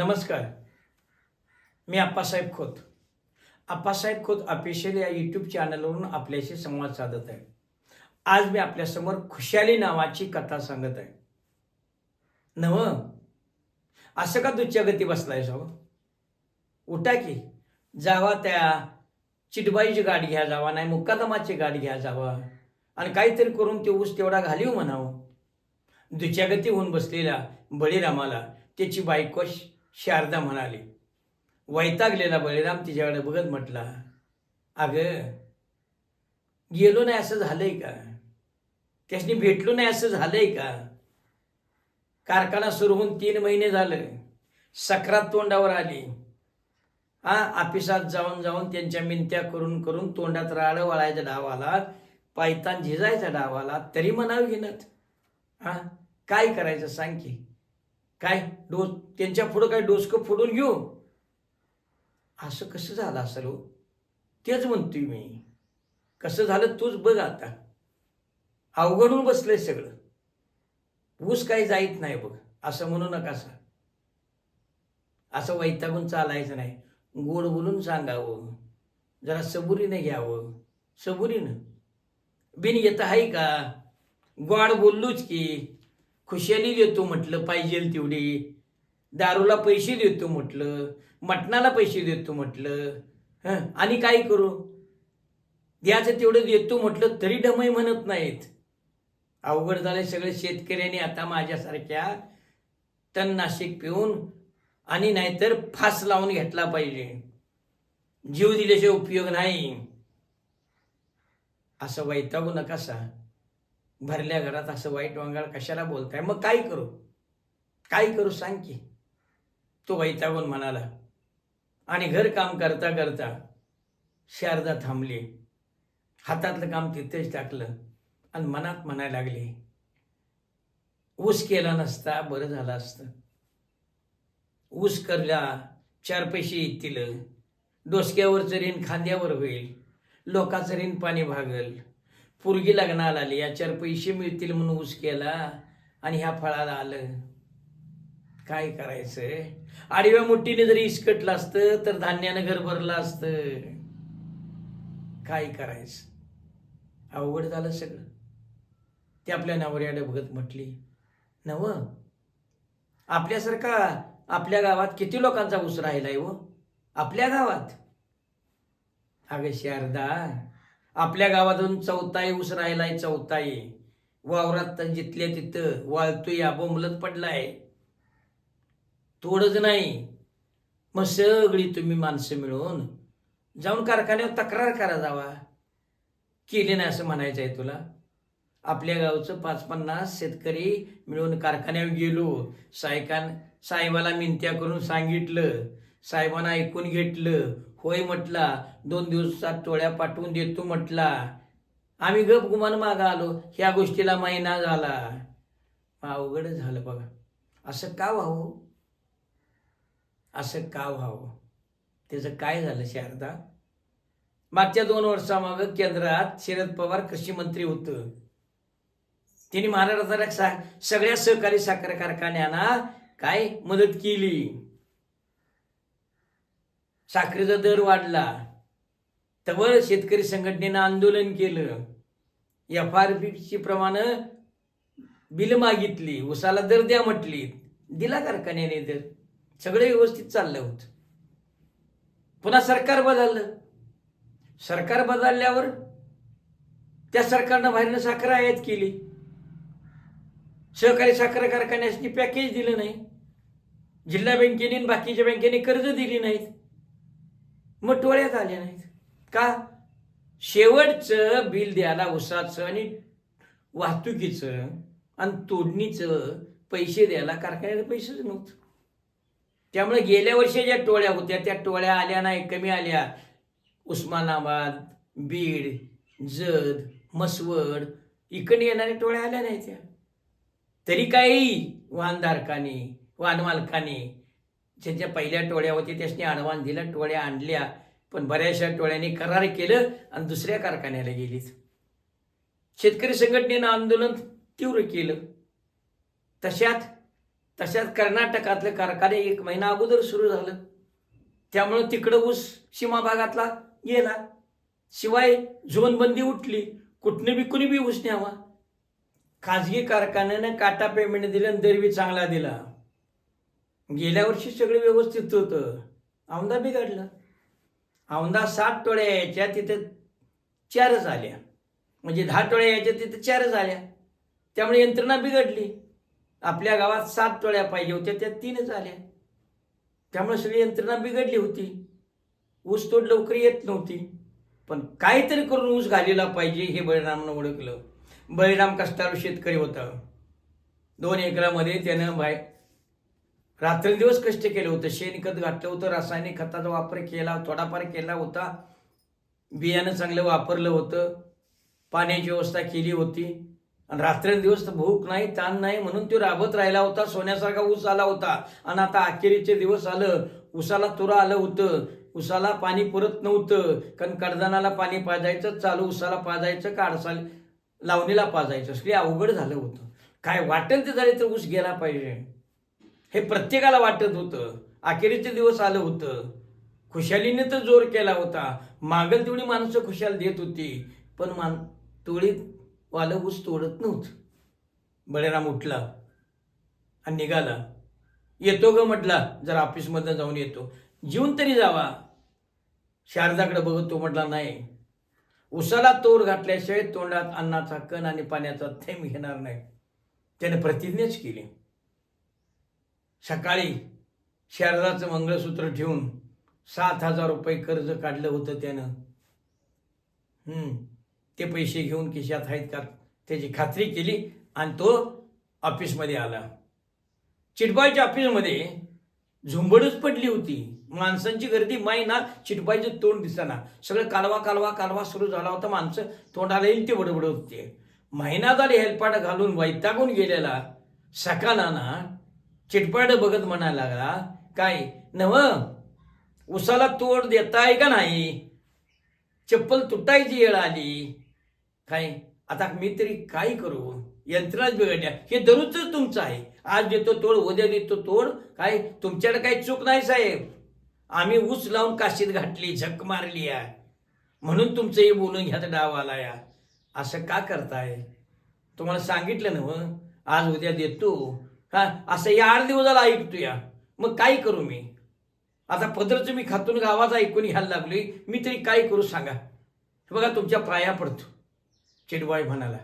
नमस्कार. मी आप्पासाहेब खोत. आप्पासाहेब खोत ऑफिशियल या यूट्यूब चॅनलवरून आपल्याशी संवाद साधत आहे. आज मी आपल्यासमोर खुशाली नावाची कथा सांगत आहे. नव असं का दुच्या गती बसलाय साव उठा की जावा त्या चिटबाईची गाडी घ्या जावा नाही मुक्कादमाची गाडी घ्या जावा. आणि काहीतरी करून ते ऊस तेवढा घालीव म्हणावं. दुच्यागती होऊन बसलेल्या बळीरामाला त्याची बायकोश शारदा म्हणाली वैतागलेला बळीराम तिच्याकडे बघत म्हटला अगं गेलो नाही असं झालंय का? त्यासनी भेटलो नाही असं झालंय का? कारखाना सुरू होऊन तीन महिने झालं. सक्रात तोंडावर आली. हा ऑफिसात जाऊन जाऊन त्यांच्या मिंत्या करून करून तोंडात राळ वळायचा डाव आला पायतान झिजायचा डाव आला तरी म्हणावं घेणत हा काय करायचं सांग की? काय डोस त्यांच्या पुढं काय डोसकं फोडून घेऊ? असं कसं झालं असेल हो? तेच म्हणतोय मी. कसं झालं तूच बघ आता. अवघडून बसलंय सगळं. ऊस काही जाईत नाही बघ. असं म्हणू नका असं. असं वैतागून चालायचं नाही. गोड बोलून सांगावं. जरा सबुरीनं घ्यावं. सबुरीनं. बिन येत आहे का? गोड बोललोच की. खुशाली देतो म्हटलं पाहिजे तेवढी. दारूला पैसे देतो म्हटलं मटणाला पैसे देतो म्हटलं हं? आणि काय करू? द्याचं तेवढं देतो म्हटलं तरी डमई म्हणत नाहीत. अवघड झाले सगळे शेतकऱ्यांनी आता माझ्यासारख्या तणनाशिक पिऊन आणि नाहीतर फास लावून घेतला पाहिजे. जीव दिल्याशिवाय उपयोग नाही. असं वैतागू नकासा भरल्या घरात असं वाईट वांगाळ कशाला बोलताय? मग काय करू? काय करू सांग की. तो वैतागून म्हणाला आणि घर काम करता करता शारदा थांबली. हातातलं काम तिथेच टाकलं. आणि मनात म्हणायला लागले ऊस केला नसता बरं झालं असतं. ऊस करला चार पैसे येतील. डोसक्यावरचं ऋण खांद्यावर होईल. लोकाचं ऋण पाणी भागल. पोरगी लग्नाला आली याच्यावर पैसे मिळतील म्हणून ऊस केला आणि ह्या फळाला आलं. काय करायचं? आडव्या मुठीने जरी इसकटलं असतं तर धान्यानं घर भरलं असतं. काय करायचं? अवघड झालं सगळं. ते आपल्या नवऱ्याला बघत म्हटली नव आपल्यासारखा आपल्या गावात किती लोकांचा ऊस राहिलाय हो? आपल्या गावात? अगं शारदा आपल्या गावातून चौथाई ऊस राहिलाय चौथाई. वावरात जिथल्या तिथं वाळतोय बोंबलत पडलाय. थोडंच नाही. मग सगळी तुम्ही माणसं मिळून जाऊन कारखान्यावर तक्रार करा जावा. केली नाही असं म्हणायचं आहे तुला. आपल्या गावचं पाच पन्नास शेतकरी मिळून कारखान्यावर गेलो. सायकान साहेबाला मिंत्या करून सांगितलं. साहेबांना ऐकून घेतलं. होय म्हटला दोन दिवसात टोळ्या पाठवून देतो म्हटला. आम्ही गप गुमान मागा आलो ह्या गोष्टीला महिना झाला. अवघड झालं बघा. असं का व्हावं? असं का व्हावं? त्याचं काय झालं शारदा? मागच्या दोन वर्षामागं केंद्रात शरद पवार कृषी मंत्री होतं. त्यांनी महाराष्ट्राला सा- सगळ्या सहकारी साखर कारखान्यांना काय मदत केली? साखरेचा दर वाढला. तवर शेतकरी संघटनेनं आंदोलन केलं. एफ आर पीची प्रमाण बिल मागितली. उसाला दर द्या म्हटली. दिला कारखान्याने दर. सगळं व्यवस्थित चाललं होतं. पुन्हा सरकार बदललं. सरकार बदलल्यावर त्या सरकारनं बाहेरनं साखर आयात केली. सहकारी साखर कारखान्यासाठी पॅकेज दिलं नाही. जिल्हा बँकेने बाकीच्या बँकेने कर्ज दिली नाहीत. मग टोळ्यात आल्या नाहीत. का? शेवटचं बिल द्यायला उसाचं आणि वाहतुकीचं आणि तोडणीचं पैसे द्यायला कारखान्याला पैसेच नव्हतं. त्यामुळे गेल्या वर्षी ज्या टोळ्या होत्या त्या टोळ्या आल्या नाही कमी आल्या. उस्मानाबाद बीड जत मसवड इकडे येणाऱ्या टोळ्या आल्या नाही त्या. तरी काही वाहनधारकाने वाहनमालकाने ज्यांच्या पहिल्या टोळ्या होत्या त्यासनी आडवान दिलं टोळ्या आणल्या पण बऱ्याचशा टोळ्यांनी करार केलं आणि दुसऱ्या कारखान्याला गेलीत. शेतकरी संघटनेनं आंदोलन तीव्र केलं. तशात तशात कर्नाटकातलं कारखाने एक महिना अगोदर सुरू झालं. त्यामुळं तिकडं ऊस सीमा भागातला गेला. शिवाय झोनबंदी उठली. कुठनं बी कुणी बी ऊस न्यावा. खाजगी कारखान्यानं काटा पेमेंट दिलं आणि दरबी चांगला दिला. गेल्या वर्षी सगळं व्यवस्थित होतं. औंधा बिघडलं औंधा सात टोळ्या यायच्या तिथे चारच आल्या म्हणजे दहा टोळ्या यायच्या तिथे चारच आल्या त्यामुळे यंत्रणा बिघडली. आपल्या गावात सात टोळ्या पाहिजे होत्या त्या तीनच आल्या. त्यामुळे सगळी यंत्रणा बिघडली होती. ऊस तोड लवकर येत नव्हती. पण काहीतरी करून ऊस घालेला पाहिजे हे बळीरामनं ओळखलं. बळीराम कष्टाळू शेतकरी होता. दोन एकरामध्ये त्यानं बाय रात्रंदिवस कष्ट केलं होतं. शेणखत घातलं होतं रासायनिक खताचा वापर केला थोडाफार केला होता. बियाणं चांगलं वापरलं होतं. पाण्याची व्यवस्था केली होती. आणि रात्रंदिवस तर भूक नाही ताण नाही म्हणून तो राबत राहिला होता. सोन्यासारखा ऊस आला होता. आणि आता अखेरीचे दिवस आलं. उसाला तुरा आलं होतं. उसाला पाणी पुरत नव्हतं. कारण कडदानाला पाणी पाजायचं चालू उसाला पाजायचं काडसाल लावणीला पाजायचं. सगळे अवघड झालं होतं. काय वाटेल ते झाले तर ऊस गेला पाहिजे. हे प्रत्येकाला वाटत होतं. अखेरीचे दिवस आलं होतं. खुशालीने तर जोर केला होता. मागल तेवढी माणसं खुशाल देत होती. पण मान तोळी वालं ऊस तोडत नव्हतं. बळीराम उठला आणि निघाला. येतो ग म्हटला जरा ऑफिसमधनं जाऊन येतो. जीवन तरी जावा. शारदाकडे बघत तो म्हटला नाही. उसाला तोड घातल्याशिवाय तोंडात अन्नाचा कण आणि पाण्याचा थेंब घेणार नाही. त्याने प्रतिज्ञाच केली. सकाळी शारदाचं मंगळसूत्र ठेवून सात हजार रुपये कर्ज काढलं होतं त्यानं. ते पैसे घेऊन खिशात आहेत का? त्याची खात्री केली आणि तो ऑफिसमध्ये आला. चिटबाईच्या ऑफिसमध्ये झुंबडच पडली होती. माणसांची गर्दी माई ना चिटबाईचं तोंड दिसताना सगळं कालवा कालवा कालवा सुरू झाला होता. माणसं तोंडाला येईल ते बडबड होते. महिनादारी झाले हेलपाट घालून वैतागून गेलेला सकानाना चिटपाट बघत म्हणायला लागला काय नव? उसाला तोड देताय का नाही? चप्पल तुटायची वेळ आली. काय आता मी तरी काय करू? यंत्रणाच बिघडल्या. हे दररोजच तुमचं आहे. आज देतो तोड उद्या देतो तोड. काय तुमच्याकडे काही चूक नाही साहेब. आम्ही ऊस लावून काशीत घातली झक मारली आहे. म्हणून तुमचंही बोलून घ्या डाव आला या. असं का करताय? तुम्हाला सांगितलं ना आज उद्या देतो. हा असं या आठ दिवसाला ऐकतो या मग काय करू मी? आता पदरचं मी खातून गावाचा ऐकून घ्यायला लागलोय. मी तरी काय करू सांगा? बघा तुमच्या पाया पडतो. चिडवाय म्हणाला.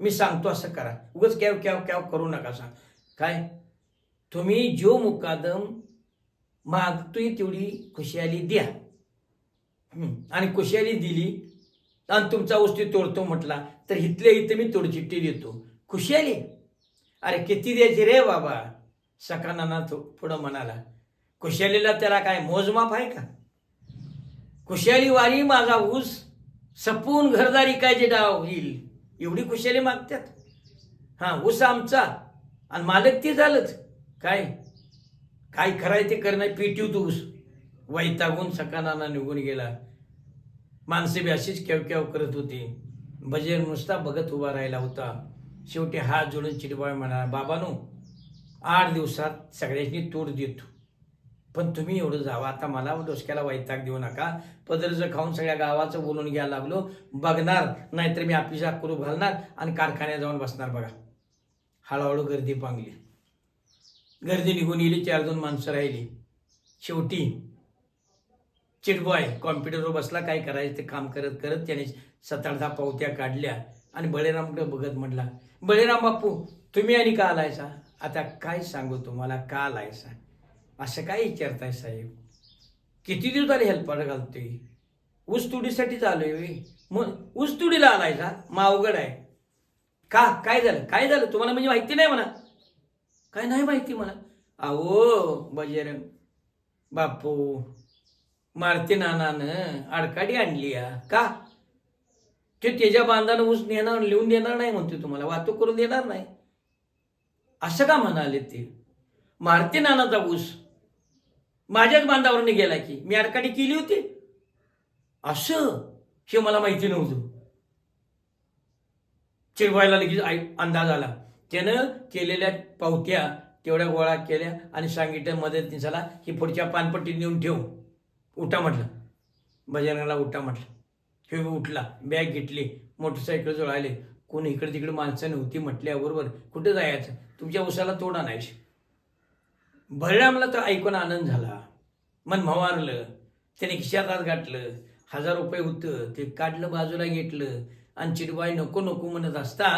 मी सांगतो असं करा. उगाच कॅव कॅव कॅव करू नका सांग. काय? तुम्ही जो मुकादम मागतोय तेवढी खुशाली द्या. आणि खुशाली दिली आणि तुमचा वस्तू तोडतो म्हटला तर इथल्या इथं मी तोडचिट्टी देतो. खुशाली अरे किती द्यायची रे बाबा? सकानाना तो पुढं म्हणाला कुशालीला त्याला काय मोजमाप आहे का? कुशाली वारी माझा ऊस सपून घरदारी काय जे डाव येईल? एवढी कुशाली मागतात हां ऊस आमचा आणि मालक ते झालंच. काय? काय करायचं ते करणं? पेटीव तू ऊस. वैतागून सकानाना निघून गेला. माणसे बी अशीच केव केव करत होती. बजेर नुसता बघत उभा राहिला होता. शेवटी हात जोडून चिडबाळ म्हणाला बाबानो आठ दिवसात सगळ्यांनी तोड देतो. पण तुम्ही एवढं जावं. आता मला डोसक्याला वैताग देऊ नका. पदरचं खाऊन सगळ्या गावाचं बोलून घ्यायला लागलो. बघणार नाहीतर मी आपली करू घालणार आणि कारखान्यात जाऊन बसणार बघा. हळूहळू गर्दी पांगली. गर्दी निघून गेली चार दोन माणसं राहिली. शेवटी चिडबॉय कॉम्प्युटरवर बसला काय करायचं ते काम करत करत त्याने सात आठ दहा पावत्या काढल्या आणि बळीरामकडे बघत म्हटला बळीराम बापू तुम्ही आणि का आलायसा? आता काय सांगू तुम्हाला का आलायसा? असं काय विचारताय साहेब? किती दिवस झाले हेल्पार घालतोय? ऊस तुडीसाठीच आलोय होय. मग ऊस तुडीला आलायसा? मावगड अवघड आहे. का? काय झालं? काय झालं? तुम्हाला म्हणजे माहिती नाही म्हणा. काय नाही माहिती म्हणा. अहो बजरंग बापू मारती नानानं आडकाडी आणली या. का? ते त्याच्या बांधानं ऊस नेणार लिहून देणार नाही म्हणते तुम्हाला वाहतूक करून देणार नाही. असं का म्हणाले ते? मारते नानाचा ऊस. माझ्याच बांधावर गेला की मी अडकाडी केली होती. असं? हे मला माहिती नव्हतं. चिरवायला लगेच अंदाज आला. त्यानं केलेल्या पावत्या तेवढ्या गोळा केल्या आणि सांगितलं मदतनीसाला की पुढच्या पानपट्टीत नेऊन ठेव. उठा म्हटलं. बजरंगाला उठा म्हटलं. हे उठला बॅग घेतली मोटरसायकल जोडायले कोण इकडे तिकडे माणसं नव्हती म्हटल्याबरोबर कुठे जायचं? तुमच्या उसाला तोडा नाही बळरामला तर ऐकून आनंद झाला. मन मवारलं त्याने खिशात हात घातलं. हजार रुपये होतं ते काढलं बाजूला घेतलं. आणि चिडबाई नको नको म्हणत असता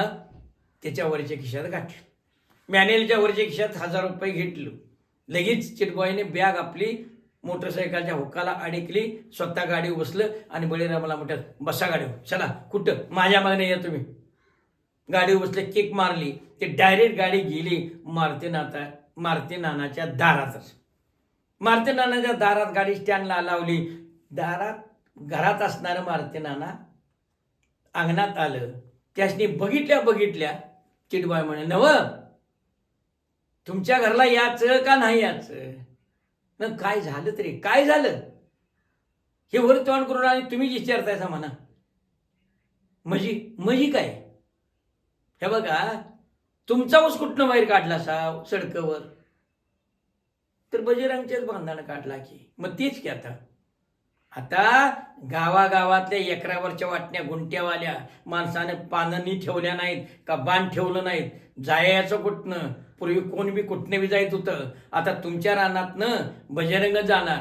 त्याच्या वरच्या खिशात घातलं. मॅनेलच्या वरच्या खिशात हजार रुपये घेतलं. लगेच चिडबाईने बॅग आपली मोटरसायकलच्या हुक्काला अडकली स्वतः गाडी बसलं आणि बळीरामाला म्हणतात बसा गाडीवर चला कुठं? माझ्या मागणे या तुम्ही. गाडीवर बसले किक मारली ते डायरेक्ट गाडी गेली मारुती नाता मारुती नानाच्या दारातच मारुती नानाच्या दारात गाडी स्टँडला लावली. दारात घरात असणारं मारुती नाना अंगणात आलं. त्यासनी बघितल्या बघितल्या चिडबाय म्हणे नव तुमच्या घरला याचं का नाही याचं न काय झालं तरी काय झालं? हे वर्तमान करून आणि तुम्हीच विचारतायसा म्हणा. मजी मजी काय? हे बघा तुमचा ऊस कुठनं बाहेर काढला सा सडकवर? तर बजरंगच्याच बांधणं काढला की. मग तेच की आता. आता गावागावातल्या एकरावरच्या वाटण्या गुंट्यावाल्या माणसाने पानं ठेवल्या नाहीत का बाण ठेवलं नाहीत? जायचं कुठनं? पूर्वी कोण बी कुठनं बी जायत होतं आता तुमच्या रानातनं बजरंग जाणार.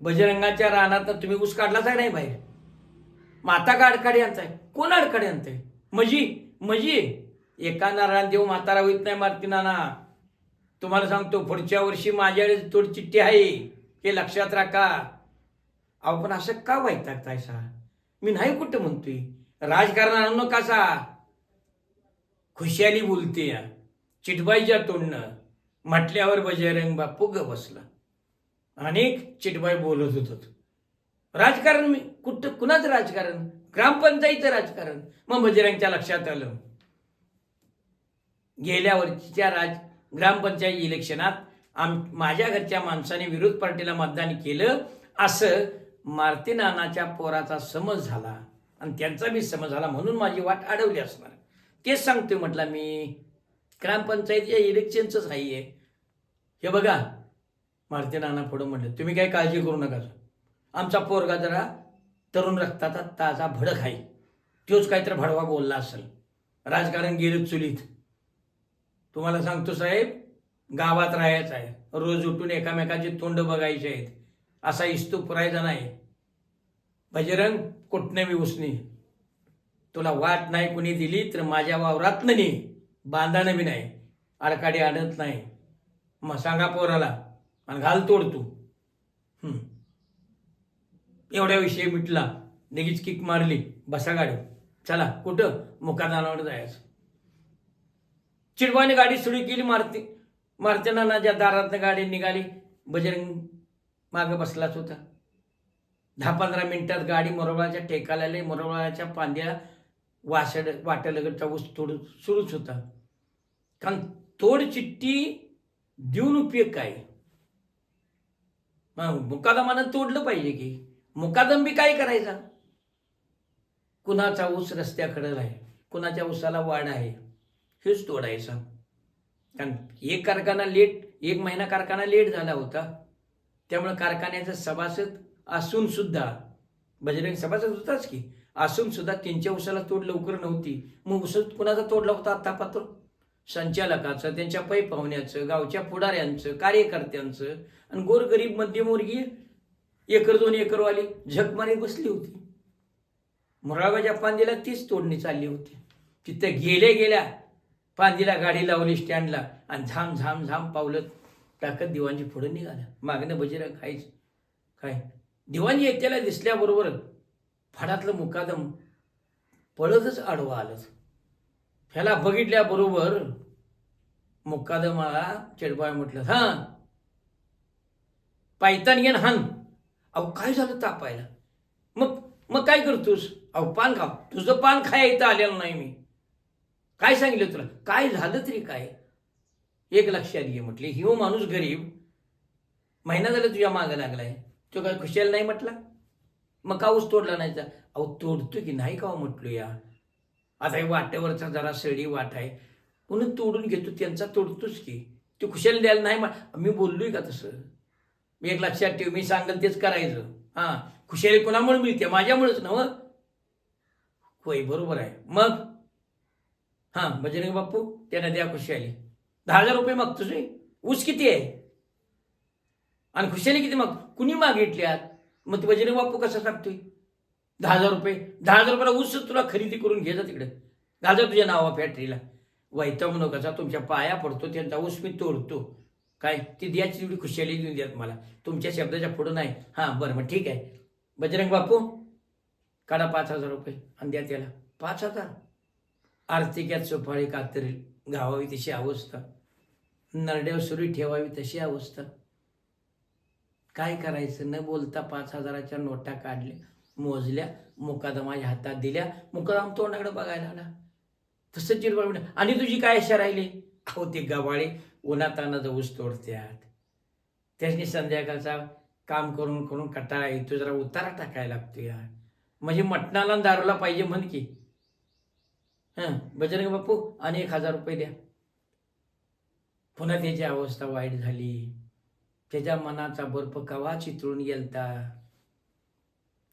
बजरंगाच्या रानातनं तुम्ही ऊस काढलाच आहे नाही बाहेर? माता का अडकाडी आहे कोण अडकाडी आणतंय? मजी मजी. एका नारायण देव म्हातारा होईत नाही मारती नाना. तुम्हाला सांगतो पुढच्या वर्षी माझ्याकडे थोडी चिठ्ठी आहे. हे लक्षात राखा. अहो पण असं का वैतागताय सा? मी नाही कुठं म्हणतोय. राजकारणानं कसा खुशाली बोलते या. चिटबाईच्या तोंडनं म्हटल्यावर बजयरंग बापू ग बसला. अनेक चिटबाई बोलत होत राजकारण मी कुठं कुणाचं राजकारण? ग्रामपंचायतीचं राजकारण. मग बजरंगच्या लक्षात आलं. गेल्या वर्षीच्या राज ग्रामपंचायत इलेक्शनात आम माझ्या घरच्या माणसाने विरोध पार्टीला मतदान केलं. असं मारुती नानाच्या पोराचा समज झाला. आणि त्यांचा बी समज झाला म्हणून माझी वाट अडवली असणार. तेच सांगतोय म्हटलं मी. ग्रामपंचायतीच्या इलेक्शनचंच आहे हे. बघा मारुती नाना पुढं म्हटलं तुम्ही काही काळजी करू नका आमचा पोरगा जरा तरुण रक्ताचा ताजा भडक आहे तोच काहीतरी भडवा बोलला असेल. राजकारण गेलं चुलीत. तुम्हाला सांगतो साहेब गावात राहायचं आहे. रोज उठून एकामेकाची तोंड बघायचे आहेत. असा इस्तू पुरायचा नाही. बजरंग कुठने मी उसनी? तुला वाट नाही कुणी दिली तर माझ्या वावरात नाही बांधानं बी नाही अडकाडी आणत नाही. मग सांगा पोराला आणि घाल तोड तू. एवढ्या विषय मिटला लगेच किक मारली बसा गाडी चला कुठं? मुकादानावर जायचं. चिडवाने गाडी सुरू केली मारती ना ज्या दारातनं गाडी निघाली बजरंग मागं बसलाच होता. दहा पंधरा मिनिटात गाडी मोरवळाच्या टेकाला मोरवळाच्या पांद्या वासड वाटेलगडचा ऊस तोड सुरूच होता. कारण तोड चिठ्ठी देऊन उपयोग काय? मुकादमानं तोडलं पाहिजे की? मुकादम बी काय करायचा? कुणाचा ऊस रस्त्याकडं आहे कुणाच्या ऊसाला वाढ आहे हेच तोडायचा. कारण एक कारखाना लेट एक महिना कारखाना लेट झाला होता. त्यामुळे कारखान्याचा सभासद असून सुद्धा बजरंग सभासद होताच की असून सुद्धा त्यांच्या उसाला तोड लवकर नव्हती. मग उस कुणाचा तोडला होता? आत्तापात्र संचालकाचं त्यांच्या पै पाहुण्याचं गावच्या पुढाऱ्यांचं कार्यकर्त्यांचं आणि गोरगरीब मध्यमवर्गीय एकर दोन एकरवाली झक मारीत बसली होती. मुरागाच्या पांदीला तीच तोडणी चालली होती. तिथं गेल्या गेल्या पांदीला गाडी लावली स्टँडला आणि झाम झाम झाम पावलं टाकत दिवाणजी पुढे निघाला. मागणं बजिरा खायच काय? दिवाणजी येत्याला दिसल्याबरोबर फडातलं मुकादम पळतच आडवा आलं ह्याला बघितल्याबरोबर मुक्कादमाला चेडबाळ म्हटलं हा पायतान घेन हान अहो काय झालं तापायला? मग मग काय करतोस? अहो पान खा तुझं पान खाया इथं आलेलं नाही मी. काय सांगितलं तुला? काय झालं तरी काय? एक लक्षात घे म्हटले. हिव माणूस गरीब. महिना झाला तुझ्या मागं लागलाय. तो काय खुशाल नाही म्हटला? मग का ऊस तोडला नाही अहो तोडतो की नाही का म्हटलो या आता हे वाट्यावरचा जरा सडी वाट आहे. म्हणून तोडून घेतो त्यांचा तोडतोच की. तू खुशाली द्यायला नाही मी बोललोय का तसं? मी एक लक्षात ठेव मी सांगेल तेच करायचं. हां खुशाली कोणामुळे मिळते? माझ्यामुळेच ना मग होय बरोबर आहे. मग? हां बजरंग बाप्पू त्यांना द्या खुशाली. दहा हजार रुपये मागतो तुझे ऊस किती आहे? आणि खुशाली किती माग कुणी मागितल्यात? मग ते बजरंग बाप्पू कसा सांगतोय दहा हजार रुपये. दहा हजार रुपयाला ऊस तुला खरेदी करून घे जा तिकडे. घाल तुझ्या नावा फॅक्टरीला. वैतागू नका तुमच्या पाया पडतो त्यांचा ऊस मी तोडतो. काय? ती द्याची तेवढी खुशाली देऊन द्यात मला. तुमच्या शब्दाच्या पुढं नाही. हां बरं मग ठीक आहे. बजरंग बापू काढा पाच हजार रुपये आणि द्या त्याला. पाच हजार? आर्थिकात सोपाळी कातरी घावावी तशी अवस्था. नरड्यावर सुरी ठेवावी तशी अवस्था. काय करायचं? न बोलता पाच हजाराच्या नोटा काढल्या. मोजल्या मुकादमाच्या हातात दिल्या. मुकादम तोंडाकडे बघायला आला तसं चिरबळ म्हणे आणि तुझी काय अशा राहिली? अहो ते गवाळे उन्हाताना ऊस तोडत्यात. त्याच्यानी संध्याकाळचा काम करून करून कटाळा येतो जरा उतारा टाकायला लागतो या म्हणजे मटणाला दारूला पाहिजे म्हण की. हां बजरंग बापू आणि एक हजार रुपये द्या. पुन्हा त्याची अवस्था वाईट झाली. त्याच्या मनाचा बर्फ कवा चितळून गेलता.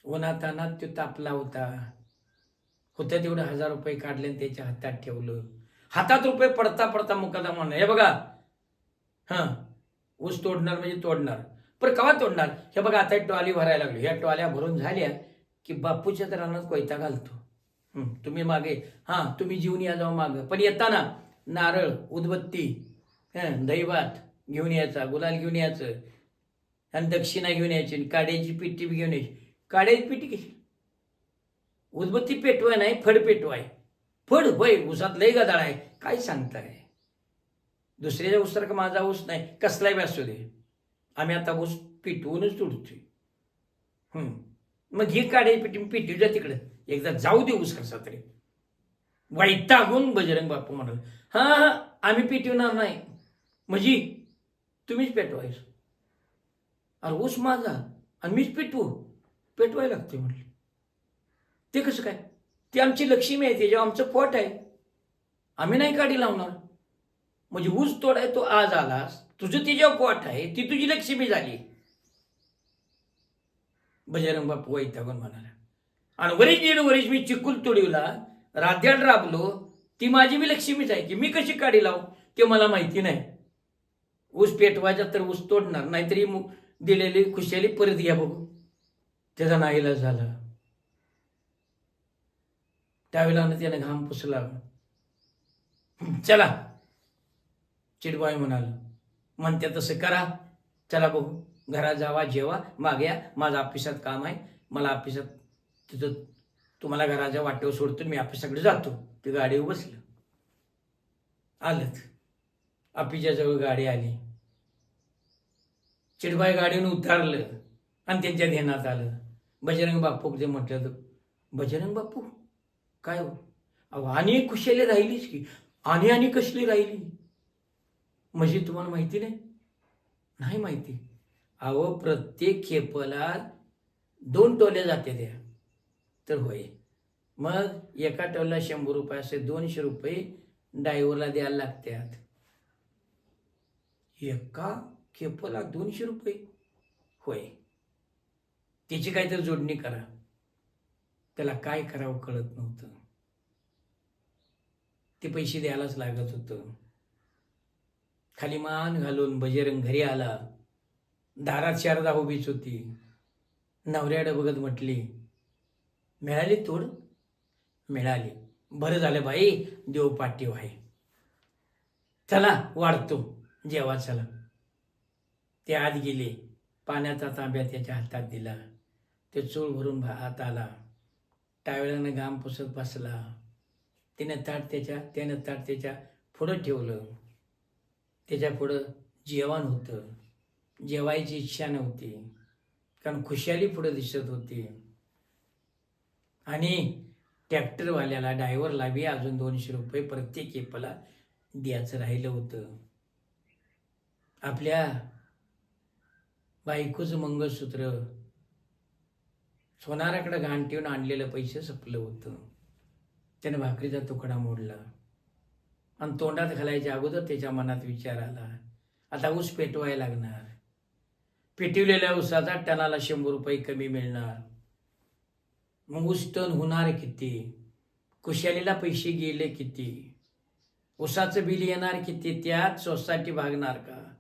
उन्हातानात तो तापला होता. होत्या तेवढे हजार रुपये काढले आणि त्याच्या हातात ठेवलं. हातात रुपये पडता पडता मुकादा म्हणा हे बघा. हां. ऊस तोडणार म्हणजे तोडणार. पण कवा तोडणार? हे बघा आता टॉली भरायला लागलो. ह्या टॉल्या भरून झाल्या की बापूच्या तर रानात कोयता घालतो. तुम्ही मागे. हां तुम्ही जीवन या जाऊ मागं. पण येताना नारळ उदबत्ती हं दहीभात घेऊन यायचा गुलाल घेऊन यायचं आणि दक्षिणा घेऊन यायची आणि काड्याची पिट्टी घेऊन यायची. काड्याची पिटी कशी? उदबत्ती पेटवाय नाही फड पेटवाय. फड होय ऊसात लय गदाळ आहे. काय सांगताय? दुसऱ्याच्या ऊसासारखा माझा ऊस नाही. कसलाही बी असू दे. आम्ही आता ऊस पिटवूनच तुडतोय. मग ही काढायची पिटी पिठी जा तिकडं. एकदा जाऊ दे ऊस कसा तरी. वैतागून बजरंग बापू म्हणाल हा हा आम्ही पिटवणार नाही. म्हणजे तुम्हीच पेटवायचं. अरे ऊस माझा आणि मीच पेटवू. पेटवायला लागते म्हटले ते कसं काय? ती आमची लक्ष्मी आहे त्याच्यावर आमचं पोट आहे आम्ही नाही काढी लावणार. म्हणजे ऊस तोडाय तो आज आलास तुझं तिच्यावर पोट आहे ती तुझी लक्ष्मी झाली. बजरंग बापू वैतागून म्हणाला. आणि वरीच दीड वरीच मी चिकुल तोडीवला राध्याड राबलो ती माझी मी लक्ष्मीच आहे की मी कशी काढी लावू ते मला माहिती नाही. ऊस पेटवायचा तर ऊस तोडणार नाहीतरी दिलेली खुशाली परत घ्या बघू. त्याचा नाईलाज झाला. त्यावेळेला त्याने घाम पुसला. चला. चिडबाई म्हणाल. म्हणते तसं करा. चला बघू. घरात जावा जेवा माग्या माझं ऑफिसात काम आहे. मला ऑफिसात तिथं तुम्हाला घराच्या वाटेवर सोडतो. मी ऑफिसाकडे जातो. ते गाडीवर बसलं आलंच. ऑफिसच्या जवळ गाडी आली. चिडबाई गाडीनं उतारलं आणि त्यांच्या ध्यानात आलं. बजरंग बापू जे म्हटलं तर, बजरंग बापू काय हो? अहो आणि एक राहिलीच की आणि आणि कसली राहिली? म्हणजे तुम्हाला माहिती नाही? नाही माहिती. अहो प्रत्येक खेपला दोन टोल्या जाते त्या. तर होय. मग एका टोल्याला शंभर रुपये असे दोनशे रुपये ड्रायव्हरला द्यायला लागतात. एका खेपला दोनशे रुपये? होय. त्याची काहीतरी जोडणी करा. त्याला काय करावं कळत नव्हतं. ते पैसे द्यायलाच लागत होतं. खाली मान घालून बजरंग घरी आला. दारात शारदा उभीच होती. नवऱ्याडं बघत म्हटली मिळाली तोड? मिळाली. बरं झालं बाई देव पाठीव आहे. चला वाढतो. जेवा चला. ते आत गेले. पाण्याचा तांब्या त्याच्या हातात दिला. ते चूळ भरून भा- हात आला. टावेळानं घाम पुसत बसला. त्याने ताट त्याच्या त्यानं ताट त्याच्या पुढं ठेवलं. त्याच्या पुढं जेवण होतं. जेवायची इच्छा नव्हती. कारण खुशाली पुढं दिसत होती. आणि ट्रॅक्टरवाल्याला ड्रायव्हरला बी अजून दोनशे रुपये प्रत्येक एपला द्यायचं राहिलं होतं. आपल्या बायकोचं मंगळसूत्र सोनाराकडे घाण ठेवून आणलेलं पैसे संपलं होतं. त्याने भाकरीचा तुकडा मोडला. आणि तोंडात घालायच्या अगोदर त्याच्या मनात विचार आला आता ऊस पेटवायला लागणार. पेटवलेल्या ऊसाचा टनाला शंभर रुपये कमी मिळणार. मग ऊस टन होणार किती? कुशालीला पैसे गेले किती? ऊसाचं बिल येणार किती? त्यात सोसायटी भागणार का?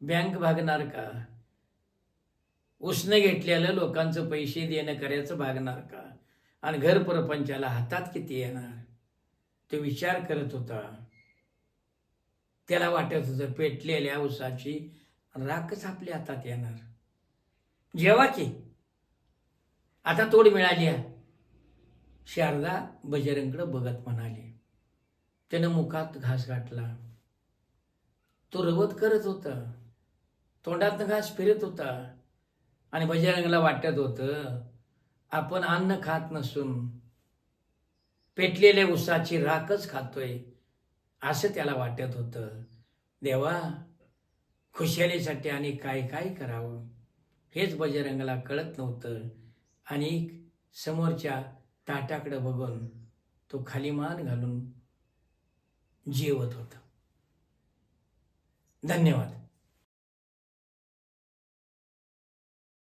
बँक भागणार का? उसनं घेतलेलं लोकांचं पैसे देणं करायचं भागणार का? आणि घर परपंचाला हातात किती येणार? तो विचार करत होता. त्याला वाटत होतं पेटलेल्या उसाची राखच आपल्या हातात येणार. जेव्हा की आता तोड मिळाली आहे. शारदा बजरंगकडे बघत म्हणाली. त्यानं मुखात घास गाठला. तो रवत करत होता. तोंडातनं घास फिरत होता. आणि बजरंगला वाटत होतं आपण अन्न खात नसून पेटलेल्या उसाची राखच खातोय असं त्याला वाटत होतं. देवा खुशालीसाठी आणि काय काय करावं? हेच बजरंगला कळत नव्हतं. आणि समोरच्या ताटाकडे बघून तो खाली मान घालून जेवत होता. धन्यवाद.